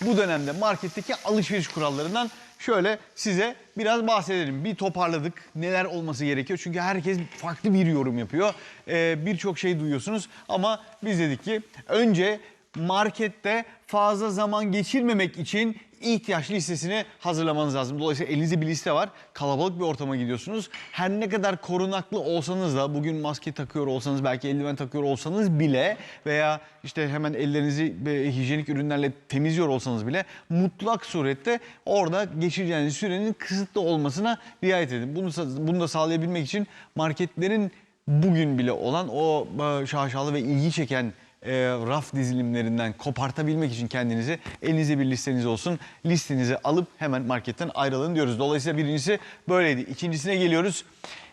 bu dönemde marketteki alışveriş kurallarından şöyle size biraz bahsedelim. Bir toparladık. Neler olması gerekiyor? Çünkü herkes farklı bir yorum yapıyor. Ee, Birçok şey duyuyorsunuz ama biz dedik ki önce markette fazla zaman geçirmemek için ihtiyaç listesini hazırlamanız lazım. Dolayısıyla elinizde bir liste var. Kalabalık bir ortama gidiyorsunuz. Her ne kadar korunaklı olsanız da bugün maske takıyor olsanız belki eldiven takıyor olsanız bile veya işte hemen ellerinizi hijyenik ürünlerle temizliyor olsanız bile mutlak surette orada geçireceğiniz sürenin kısıtlı olmasına riayet edin. Bunu, bunu da sağlayabilmek için marketlerin bugün bile olan o e, şaşalı ve ilgi çeken e, raf dizilimlerinden kopartabilmek için kendinizi elinizde bir listeniz olsun. Listenizi alıp hemen marketten ayrılın diyoruz. Dolayısıyla birincisi böyleydi. İkincisine geliyoruz.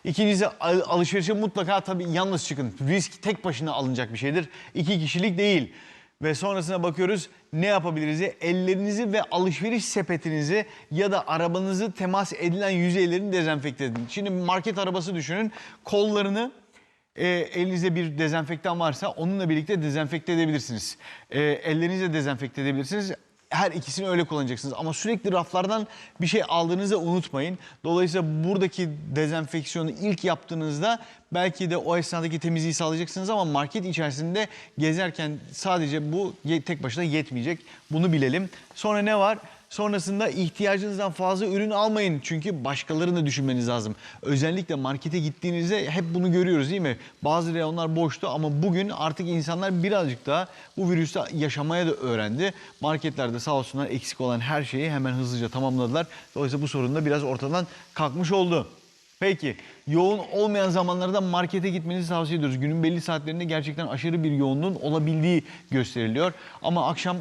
İkincisi al- alışverişe mutlaka tabii yalnız çıkın. Risk tek başına alınacak bir şeydir. İki kişilik değil. Ve sonrasına bakıyoruz ne yapabiliriz? Ellerinizi ve alışveriş sepetinizi ya da arabanızı temas edilen yüzeylerini dezenfekte edin. Şimdi market arabası düşünün. Kollarını e, elinizde bir dezenfektan varsa onunla birlikte dezenfekte edebilirsiniz. E, ellerinizle dezenfekte edebilirsiniz. Her ikisini öyle kullanacaksınız. Ama sürekli raflardan bir şey aldığınızı unutmayın. Dolayısıyla buradaki dezenfeksiyonu ilk yaptığınızda belki de o esnadaki temizliği sağlayacaksınız ama market içerisinde gezerken sadece bu tek başına yetmeyecek. Bunu bilelim. Sonra ne var? Sonrasında ihtiyacınızdan fazla ürün almayın. Çünkü başkalarını düşünmeniz lazım. Özellikle markete gittiğinizde hep bunu görüyoruz değil mi? Bazı reyonlar boştu ama bugün artık insanlar birazcık daha bu virüste yaşamaya da öğrendi. Marketlerde sağ olsunlar eksik olan her şeyi hemen hızlıca tamamladılar. Dolayısıyla bu sorun da biraz ortadan kalkmış oldu. Peki yoğun olmayan zamanlarda markete gitmenizi tavsiye ediyoruz. Günün belli saatlerinde gerçekten aşırı bir yoğunluğun olabildiği gösteriliyor. Ama akşam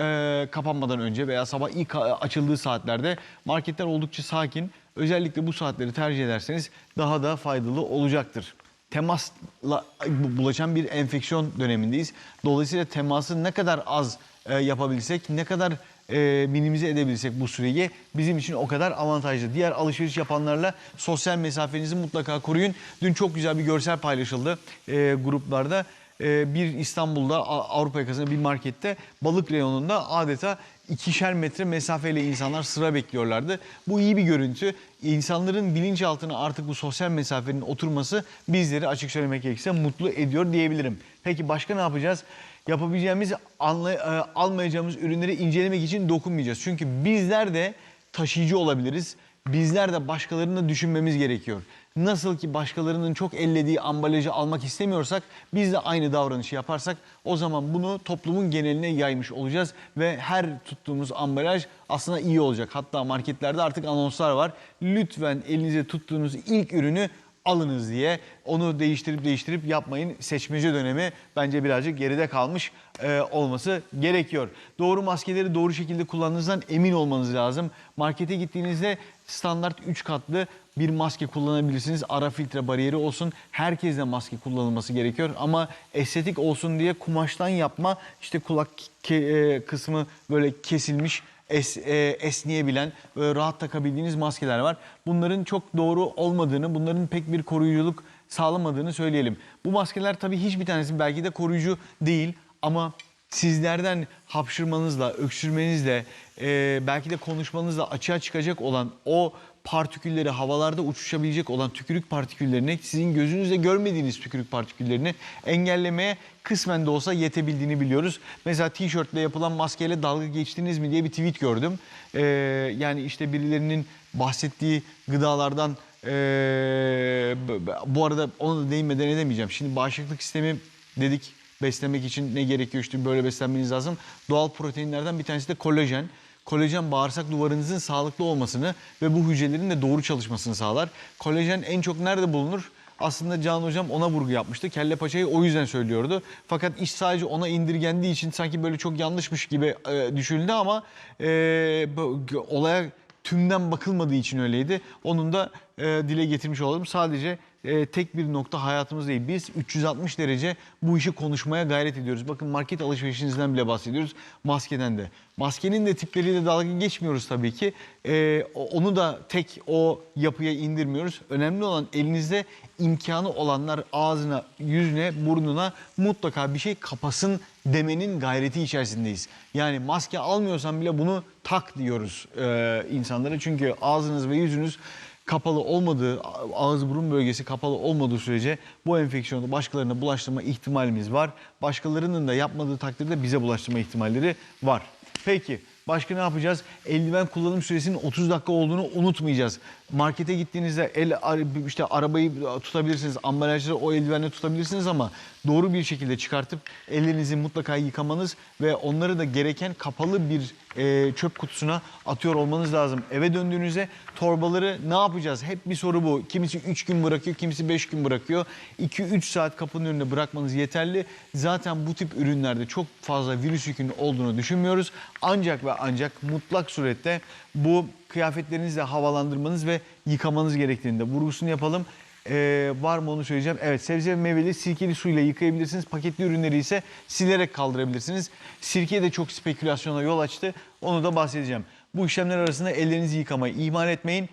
e, kapanmadan önce veya sabah ilk a- açıldığı saatlerde marketler oldukça sakin. Özellikle bu saatleri tercih ederseniz daha da faydalı olacaktır. Temasla bulaşan bir enfeksiyon dönemindeyiz. Dolayısıyla teması ne kadar az e, yapabilsek, ne kadar e, minimize edebilsek bu süreyi bizim için o kadar avantajlı. Diğer alışveriş yapanlarla sosyal mesafenizi mutlaka koruyun. Dün çok güzel bir görsel paylaşıldı e, gruplarda. E, bir İstanbul'da Avrupa yakasında bir markette balık reyonunda adeta ikişer metre mesafeyle insanlar sıra bekliyorlardı. Bu iyi bir görüntü. İnsanların bilinçaltına artık bu sosyal mesafenin oturması bizleri açık söylemek gerekirse mutlu ediyor diyebilirim. Peki başka ne yapacağız? Yapabileceğimiz, e, almayacağımız ürünleri incelemek için dokunmayacağız. Çünkü bizler de taşıyıcı olabiliriz. Bizler de başkalarını düşünmemiz gerekiyor. Nasıl ki başkalarının çok ellediği ambalajı almak istemiyorsak biz de aynı davranışı yaparsak o zaman bunu toplumun geneline yaymış olacağız ve her tuttuğumuz ambalaj aslında iyi olacak. Hatta marketlerde artık anonslar var. Lütfen elinize tuttuğunuz ilk ürünü alınız diye onu değiştirip değiştirip yapmayın. Seçmece dönemi bence birazcık geride kalmış e, olması gerekiyor. Doğru maskeleri doğru şekilde kullandığınızdan emin olmanız lazım. Markete gittiğinizde standart 3 katlı bir maske kullanabilirsiniz. Ara filtre bariyeri olsun. Herkeste maske kullanılması gerekiyor ama estetik olsun diye kumaştan yapma işte kulak e, kısmı böyle kesilmiş es, e, esneyebilen, böyle rahat takabildiğiniz maskeler var. Bunların çok doğru olmadığını, bunların pek bir koruyuculuk sağlamadığını söyleyelim. Bu maskeler tabii hiçbir tanesi belki de koruyucu değil ama sizlerden hapşırmanızla, öksürmenizle, e, belki de konuşmanızla açığa çıkacak olan o partikülleri havalarda uçuşabilecek olan tükürük partiküllerini sizin gözünüzle görmediğiniz tükürük partiküllerini engellemeye kısmen de olsa yetebildiğini biliyoruz. Mesela tişörtle yapılan maskeyle dalga geçtiniz mi diye bir tweet gördüm. Ee, yani işte birilerinin bahsettiği gıdalardan ee, bu arada onu da değinmeden edemeyeceğim. Şimdi bağışıklık sistemi dedik beslemek için ne gerekiyor işte böyle beslenmeniz lazım. Doğal proteinlerden bir tanesi de kolajen. Kolajen bağırsak duvarınızın sağlıklı olmasını ve bu hücrelerin de doğru çalışmasını sağlar. Kolajen en çok nerede bulunur? Aslında Can Hocam ona vurgu yapmıştı. Kelle paçayı o yüzden söylüyordu. Fakat iş sadece ona indirgendiği için sanki böyle çok yanlışmış gibi e, düşünüldü ama e, olaya tümden bakılmadığı için öyleydi. Onun da e, dile getirmiş olalım. Sadece e, tek bir nokta hayatımız değil. Biz 360 derece bu işi konuşmaya gayret ediyoruz. Bakın market alışverişinizden bile bahsediyoruz. Maskeden de. Maskenin de tipleriyle dalga geçmiyoruz tabii ki. E, onu da tek o yapıya indirmiyoruz. Önemli olan elinizde imkanı olanlar ağzına, yüzüne, burnuna mutlaka bir şey kapasın demenin gayreti içerisindeyiz. Yani maske almıyorsan bile bunu tak diyoruz e, insanlara. Çünkü ağzınız ve yüzünüz kapalı olmadığı, ağız burun bölgesi kapalı olmadığı sürece bu enfeksiyonu başkalarına bulaştırma ihtimalimiz var. Başkalarının da yapmadığı takdirde bize bulaştırma ihtimalleri var. Peki başka ne yapacağız? Eldiven kullanım süresinin 30 dakika olduğunu unutmayacağız. Markete gittiğinizde el işte arabayı tutabilirsiniz, ambalajları o eldivenle tutabilirsiniz ama doğru bir şekilde çıkartıp ellerinizi mutlaka yıkamanız ve onları da gereken kapalı bir e, çöp kutusuna atıyor olmanız lazım. Eve döndüğünüzde torbaları ne yapacağız? Hep bir soru bu. Kimisi 3 gün bırakıyor, kimisi 5 gün bırakıyor. 2-3 saat kapının önünde bırakmanız yeterli. Zaten bu tip ürünlerde çok fazla virüs yükünün olduğunu düşünmüyoruz. Ancak ve ancak mutlak surette bu kıyafetlerinizle havalandırmanız ve yıkamanız gerektiğinde vurgusunu yapalım. Ee, var mı onu söyleyeceğim. Evet sebze ve meyveli sirkeli suyla yıkayabilirsiniz. Paketli ürünleri ise silerek kaldırabilirsiniz. Sirke de çok spekülasyona yol açtı. Onu da bahsedeceğim. Bu işlemler arasında ellerinizi yıkamayı ihmal etmeyin